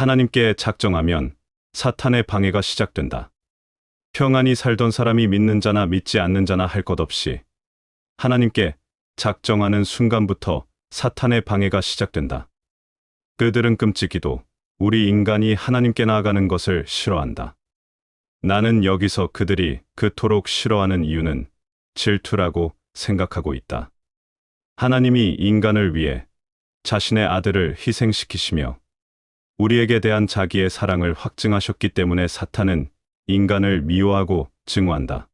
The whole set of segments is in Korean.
하나님께 작정하면 사탄의 방해가 시작된다. 평안히 살던 사람이 믿는 자나 믿지 않는 자나 할 것 없이 하나님께 작정하는 순간부터 사탄의 방해가 시작된다. 그들은 끔찍이도 우리 인간이 하나님께 나아가는 것을 싫어한다. 나는 여기서 그들이 그토록 싫어하는 이유는 질투라고 생각하고 있다. 하나님이 인간을 위해 자신의 아들을 희생시키시며 우리에게 대한 자기의 사랑을 확증하셨기 때문에 사탄은 인간을 미워하고 증오한다.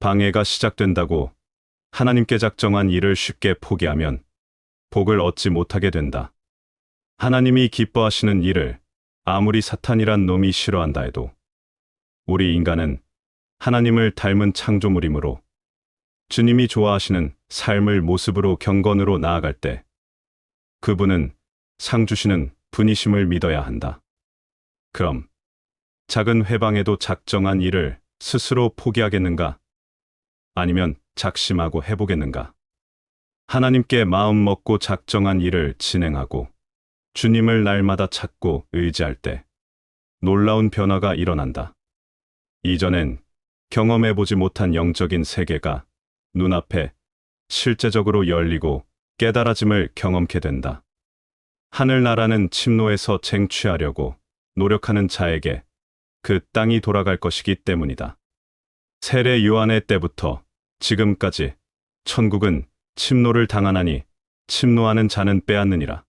방해가 시작된다고 하나님께 작정한 일을 쉽게 포기하면 복을 얻지 못하게 된다. 하나님이 기뻐하시는 일을 아무리 사탄이란 놈이 싫어한다 해도 우리 인간은 하나님을 닮은 창조물이므로 주님이 좋아하시는 삶을 모습으로 경건으로 나아갈 때 그분은 상 주시는 분이심을 믿어야 한다. 그럼 작은 회방에도 작정한 일을 스스로 포기하겠는가? 아니면 작심하고 해보겠는가? 하나님께 마음 먹고 작정한 일을 진행하고 주님을 날마다 찾고 의지할 때 놀라운 변화가 일어난다. 이전엔 경험해보지 못한 영적인 세계가 눈앞에 실제적으로 열리고 깨달아짐을 경험케 된다. 하늘나라는 침노에서 쟁취하려고 노력하는 자에게 그 땅이 돌아갈 것이기 때문이다. 세례 요한의 때부터 지금까지 천국은 침노를 당하나니 침노하는 자는 빼앗느니라.